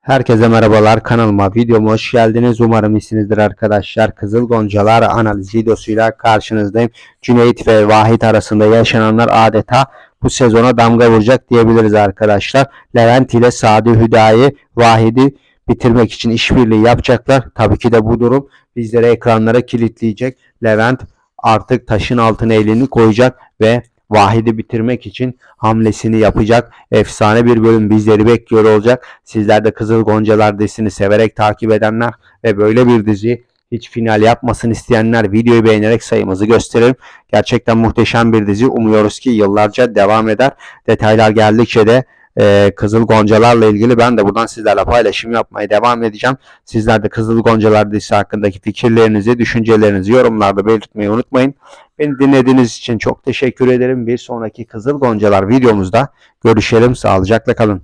Herkese merhabalar kanalıma videoma hoş geldiniz. Umarım iyisinizdir arkadaşlar. Kızıl Goncalar analiz videosuyla karşınızdayım. Cüneyt ve Vahit arasında yaşananlar adeta bu sezona damga vuracak diyebiliriz arkadaşlar. Levent ile Sadi Hüdayi Vahit'i bitirmek için işbirliği yapacaklar. Tabii ki de bu durum bizlere ekranlara kilitleyecek. Levent artık taşın altına elini koyacak ve Vahid'i bitirmek için hamlesini yapacak. Efsane bir bölüm bizleri bekliyor olacak. Sizler de Kızıl Goncalar dizisini severek takip edenler ve böyle bir dizi hiç final yapmasın isteyenler videoyu beğenerek sayımızı gösterelim. Gerçekten muhteşem bir dizi. Umuyoruz ki yıllarca devam eder. Detaylar geldikçe de e, Kızıl Goncalarla ilgili ben de buradan sizlerle paylaşım yapmaya devam edeceğim. Sizler de Kızıl Goncalar dizisi hakkındaki fikirlerinizi, düşüncelerinizi yorumlarda belirtmeyi unutmayın. Beni dinlediğiniz için çok teşekkür ederim. Bir sonraki Kızıl Goncalar videomuzda görüşelim. Sağlıcakla kalın.